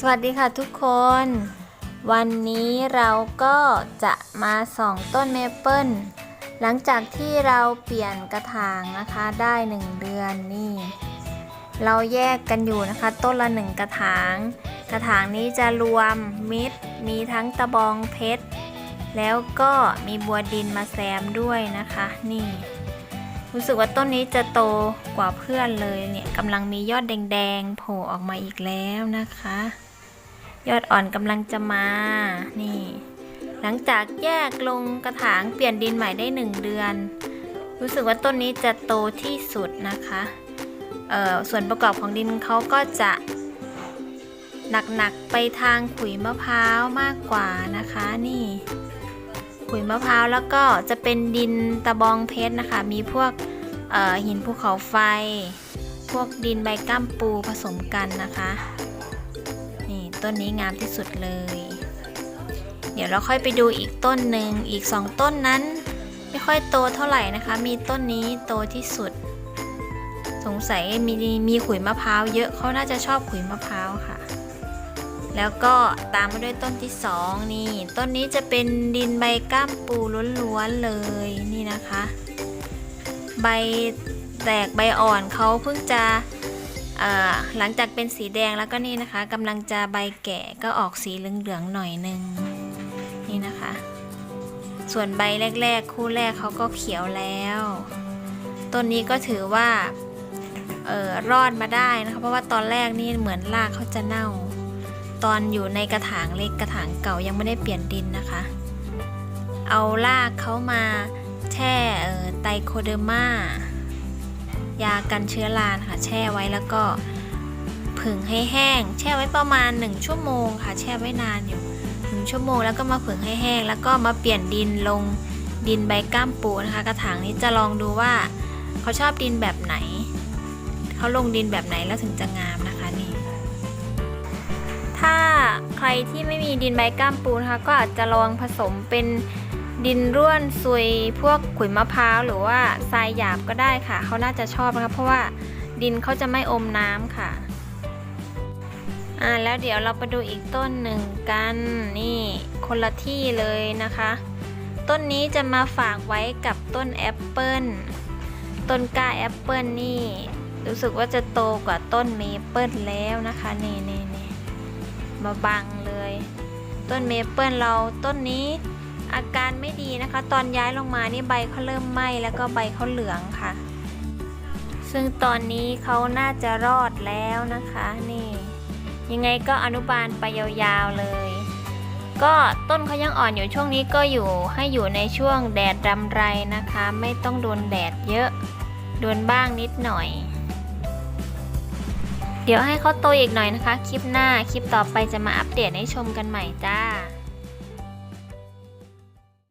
สวัสดีค่ะทุกคน วันนี้เราก็จะมาส่องต้นเมเปิลหลังจากที่เราเปลี่ยนกระถางนะคะได้หนึ่งเดือนนี่ เราแยกกันอยู่นะคะ ต้นละหนึ่งกระถาง กระถางนี้จะรวมมิตรมีทั้งตะบองเพชร แล้วก็มีบัวดินมาแซมด้วยนะคะ นี่ รู้สึกว่าต้นนี้จะโตกว่าเพื่อนเลยเนี่ยกำลังมียอดแดงๆโผล่ออกมาอีกแล้วนะคะ ยอดอ่อนกำลังจะมา นี่ หลังจากแยกลงกระถางเปลี่ยนดินใหม่ได้หนึ่งเดือน รู้สึกว่าต้นนี้จะโตที่สุดนะคะเอ่อส่วนประกอบของดินเขาก็จะหนักๆไปทางขุยมะพร้าวมากกว่านะคะนี่ ขุยมะพร้าวแล้วก็จะเป็นดินตะบองเพชรนะคะ มีพวกหินภูเขาไฟ พวกดินใบก้ามปูผสมกันนะคะ ต้นนี้งามที่สุดเลย เดี๋ยวเราค่อยไปดูอีกต้นหนึ่งอีกสองต้นนั้น ไม่ค่อยโตเท่าไหร่นะคะ มีต้นนี้โตที่สุด สงสัยมีมีขุยมะพร้าวเยอะเขาน่าจะชอบขุยมะพร้าวค่ะ แล้วก็ตามมาด้วยต้นที่สองนี่ ต้นนี้จะเป็นดินใบก้ามปูล้วนๆเลยนี่นะคะ ใบแตกใบอ่อนเขาเพิ่งจะ หลังจากเป็นสีแดงแล้วก็นี่นะคะกำลังจะใบแก่ก็ออกสีเหลืองๆหน่อยนึงนี่นะคะ ส่วนใบแรก ๆ คู่แรกเขาก็เขียวแล้ว ต้นนี้ก็ถือว่าออรอดมาได้นะคะเพราะว่าตอนแรกนี่เหมือนรากเขาจะเน่า ตอนอยู่ในกระถางเล็กกระถางเก่ายังไม่ได้เปลี่ยนดินนะคะ เอารากเขามาแช่ไตโคเดอร์มา ยากันเชื้อราค่ะ แช่ไว้แล้วก็ผึ่งให้แห้ง แช่ไว้ประมาณ 1 ชั่วโมงค่ะ แช่ไว้นานอยู่หนึ่งชั่วโมงแล้วก็มาผึ่งให้แห้ง แล้วก็มาเปลี่ยนดินลงดินใบก้ามปูนะคะ กระถางนี้จะลองดูว่าเขาชอบดินแบบไหนเขาลงดินแบบไหนแล้วถึงจะงามนะคะนี่ ถ้าใครที่ไม่มีดินใบก้ามปูนะคะก็อาจจะลองผสมเป็น ดินร่วนซุยพวกขุยมะพร้าวหรือว่าทรายหยาบก็ได้ค่ะ เขาน่าจะชอบนะคะเพราะว่าดินเขาจะไม่อมน้ำค่ะอ่าแล้วเดี๋ยวเราไปดูอีกต้นหนึ่งกันนี่คนละที่เลยนะคะ ต้นนี้จะมาฝากไว้กับต้นแอปเปิลต้นกล้าแอปเปิลนี่ รู้สึกว่าจะโตกว่าต้นเมเปิลแล้วนะคะนี่นี่นี่มาบังเลย ต้นเมเปิลเราต้นนี้ อาการไม่ดีนะคะ ตอนย้ายลงมานี่ใบเขาเริ่มไหม้แล้วก็ใบเขาเหลืองค่ะ ซึ่งตอนนี้เขาน่าจะรอดแล้วนะคะนี่ยังไงก็อนุบาลไปยาวๆเลย ก็ต้นเขายังอ่อนอยู่ช่วงนี้ก็อยู่ให้อยู่ในช่วงแดดรำไรนะคะ ไม่ต้องโดนแดดเยอะโดนบ้างนิดหน่อย เดี๋ยวให้เขาโตอีกหน่อยนะคะ คลิปหน้าคลิปต่อไปจะมาอัปเดตให้ชมกันใหม่จ้า